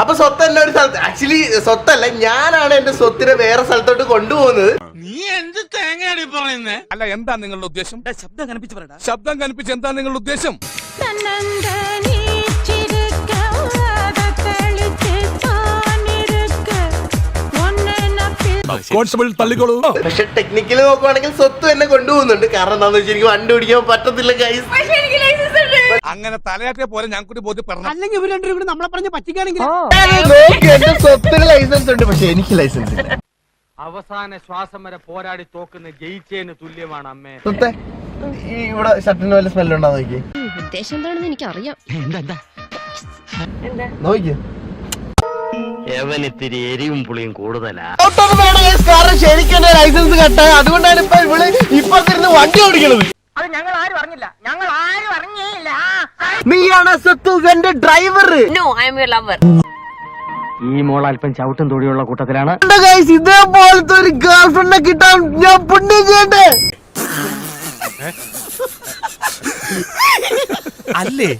അപ്പൊ സ്വത്ത് എന്നെ ഒരു സ്ഥലത്ത്. ആക്ച്വലി സ്വത്തല്ല. ഞാനാണ് എന്റെ സ്വത്തിനെ വേറെ സ്ഥലത്തോട്ട് കൊണ്ടുപോകുന്നത്. നീ എന്ത് തേങ്ങയാണ് പറയുന്നത് അല്ല എന്താ നിങ്ങളുടെ ഉദ്ദേശം? ശബ്ദം കനപ്പിച്ച് പറയടാ. ശബ്ദം കനപ്പിച്ച് എന്താ നിങ്ങളുടെ ഉദ്ദേശം? കോൺസ്റ്റബിൾ തള്ളിക്കോളൂ. പക്ഷെ ടെക്നിക്കലി നോക്കുവാണെങ്കിൽ സ്വത്ത് എന്നെ കൊണ്ടുപോകുന്നുണ്ട്. കാരണം എന്താണെന്ന് വെച്ചാൽ എനിക്ക് വണ്ടി ഓടിക്കാൻ പറ്റത്തില്ല കൈസ് അങ്ങനെ തലയാട്ടിയ പോലെ ഞാൻ കൂടി ബോധ്യപ്പെടണം അല്ലെങ്കിൽ ഇവർ രണ്ടുപേരും കൂടി നമ്മളെ പറഞ്ഞ് പറ്റിക്കാണെങ്കിൽ എന്റെ സ്വത്തിന് ലൈസൻസ് ഉണ്ട് പക്ഷെ എനിക്ക് ലൈസൻസ് ഇല്ല. അവസാന ശ്വാസം വരെ പോരാടി തോക്കുന്ന ജയിച്ചതിന് തുല്യമാണ് അമ്മേ. സ്വത്തെ ഈ ഇവിടെ ഷർട്ടിന് വല്ല സ്മെൽ ഉണ്ടോ നോക്കി? ഉദ്ദേശം എന്താണെന്ന് എനിക്കറിയാം. നോക്കി. എവനിത്തിരി എരിവും പുളിയും കൂടുതലാ. കാരണം ശരിക്കും ലൈസൻസ് കട്ടായ അതുകൊണ്ടാണ് ഇപ്പൊ ഇവൾ ഇപ്പത്തിരുന്ന് വണ്ടി ഓടിക്കണത്. അത് ഞങ്ങൾ ആരും അറിഞ്ഞില്ല. ഞങ്ങൾ ആരും നീയാണ് സത്തു എന്റെ driver no I am your lover ഈ മോൾ അല്പം ചവിട്ടും തൊടിയുള്ള കൂട്ടത്തിലാണ്. ഇതേപോലത്തെ ഒരു ഗേൾ ഫ്രണ്ടിനെ കിട്ടാൻ ഞാൻ പുണ്യം ചെയ്യണ്ടേ അല്ലേ?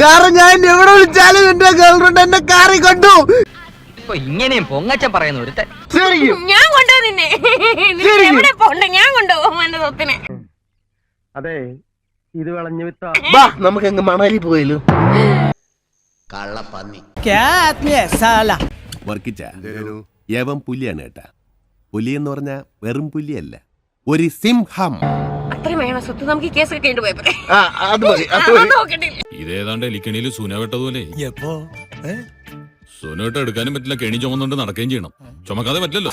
കാരണം ഞാൻ എവിടെ വിളിച്ചാലും എന്റെ ഗേൾ ഫ്രണ്ട് എന്നെ കാറി കൊണ്ടു. ഇപ്പൊ ഇങ്ങനെയും പൊങ്ങച്ചൻ പറയുന്ന ഒരുത്തൻ. ഞാൻ കൊണ്ടോ നിന്നെ. ശരി. എവിടെ പോണ്ട? ഞാൻ കൊണ്ടുപോകും എന്റെ സ്വത്തിനെ. അതെ ഇത് വിളഞ്ഞു വിത്താ? വാ നമുക്ക് അങ്ങ് മണാലി പോയല്ലോ. വർക്കിച്ച. യവം പുലിയാണ് കേട്ടാ. പുലി എന്ന് പറഞ്ഞ വെറും പുലിയല്ല ഒരു സിംഹം. ഇതേതാണ്ട് എലിക്കണിയിൽ സുന വെട്ടതുപോലെ. സുന വെട്ട എടുക്കാനും പറ്റില്ല കെണി ചുമന്നുകൊണ്ട് നടക്കുകയും ചെയ്യണം. ചുമക്കാതെ പറ്റില്ലല്ലോ.